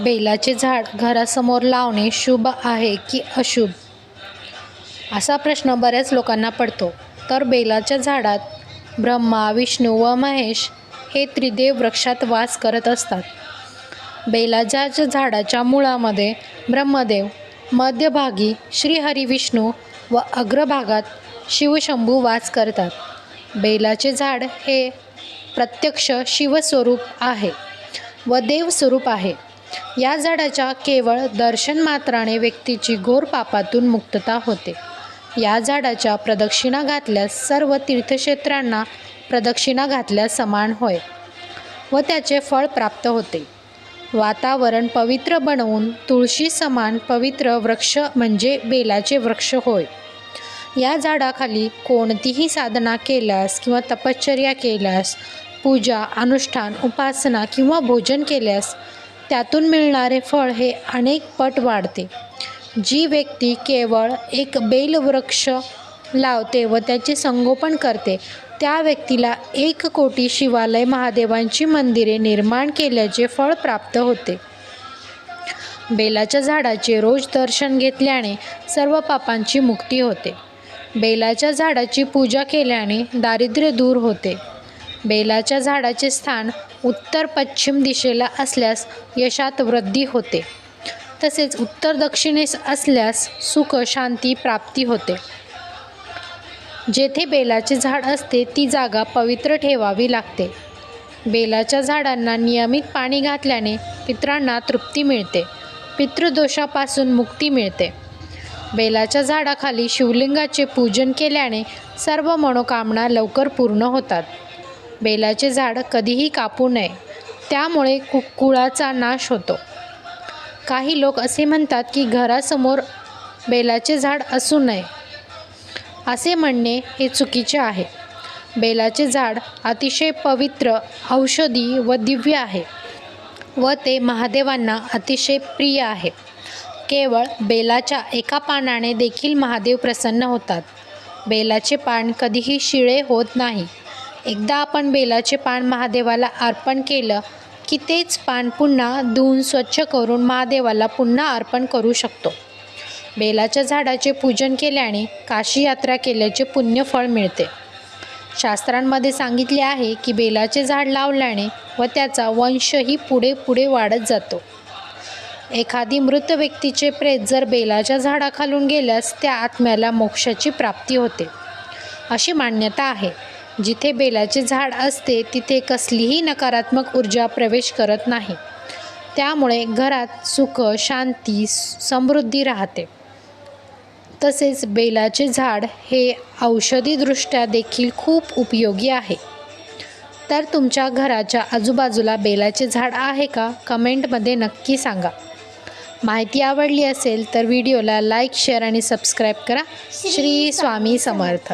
बेलाचे झाड घरासमोर लावणे शुभ आहे की अशुभ? असा प्रश्न बऱ्याच लोकांना पडतो. तर बेलाच्या झाडात ब्रह्मा विष्णू व महेश हे त्रिदेव वृक्षात वास करत असतात. बेलाच्या झाडाच्या मुळामध्ये ब्रह्मदेव मध्यभागी श्रीहरी विष्णू व अग्रभागात शिवशंभू वास करतात. बेलाचे झाड हे प्रत्यक्ष शिवस्वरूप आहे व देवस्वरूप आहे. या झाडाच्या केवळ दर्शन मात्राने व्यक्तीची घोर पापातून मुक्तता होते. या झाडाच्या प्रदक्षिणा घातल्यास सर्व तीर्थक्षेत्रांना प्रदक्षिणा घातल्यास समान होय व त्याचे फळ प्राप्त होते. वातावरण पवित्र बनवून तुळशी समान पवित्र वृक्ष म्हणजे बेलाचे वृक्ष होय. या झाडाखाली कोणतीही साधना केल्यास किंवा तपश्चर्या केल्यास पूजा अनुष्ठान उपासना किंवा भोजन केल्यास त्यातून मिळणारे फळ हे अनेक पट वाढते. जी व्यक्ती केवळ एक बेलवृक्ष लावते व त्याचे संगोपन करते त्या व्यक्तीला एक कोटी शिवालय महादेवांची मंदिरे निर्माण केल्याचे फळ प्राप्त होते. बेलाच्या झाडाचे रोज दर्शन घेतल्याने सर्व पापांची मुक्ती होते. बेलाच्या झाडाची पूजा केल्याने दारिद्र्य दूर होते. बेलाच्या झाडाचे स्थान उत्तर पश्चिम दिशेला असल्यास यशात वृद्धी होते. तसेच उत्तर दक्षिणेस असल्यास सुख शांती प्राप्ती होते. जेथे बेलाचे झाड असते ती जागा पवित्र ठेवावी लागते. बेलाच्या झाडांना नियमित पाणी घातल्याने पित्रांना तृप्ती मिळते. पितृदोषापासून मुक्ती मिळते. बेलाच्या झाडाखाली शिवलिंगाचे पूजन केल्याने सर्व मनोकामना लवकर पूर्ण होतात. बेलाचे झाड कधीही कापू नये. त्यामुळे कु कुळाचा नाश होतो. काही लोक असे म्हणतात की घरासमोर बेलाचे झाड असू नये. असे म्हणणे हे चुकीचे आहे. बेलाचे झाड अतिशय पवित्र औषधी व दिव्य आहे व ते महादेवांना अतिशय प्रिय आहे. केवळ बेलाच्या एका पानाने देखील महादेव प्रसन्न होतात. बेलाचे पान कधीही शिळे होत नाही. एकदा आपण बेलाचे पान महादेवाला अर्पण केलं की तेच पान पुन्हा धुवून स्वच्छ करून महादेवाला पुन्हा अर्पण करू शकतो. बेलाच्या झाडाचे पूजन केल्याने काशी यात्रा केल्याचे पुण्यफळ मिळते. शास्त्रांमध्ये सांगितले आहे की बेलाचे झाड लावल्याने व त्याचा वंशही पुढे पुढे वाढत जातो. एखादी मृत व्यक्तीचे प्रेत जर बेलाच्या झाडाखालून गेल्यास त्या आत्म्याला मोक्षाची प्राप्ती होते. अशी मान्यता आहे. जिथे बेलाचे झाड असते तिथे कसलीही नकारात्मक ऊर्जा प्रवेश करत नाही. त्यामुळे घरात सुख शांती समृद्धी राहते. तसेच बेलाचे झाड हे औषधीदृष्ट्या देखील खूप उपयोगी आहे. तर तुमच्या घराच्या आजूबाजूला बेलाचे झाड आहे का? कमेंटमध्ये नक्की सांगा. माहिती आवडली असेल तर व्हिडिओला लाईक शेअर आणि सबस्क्राईब करा. श्री स्वामी समर्थ.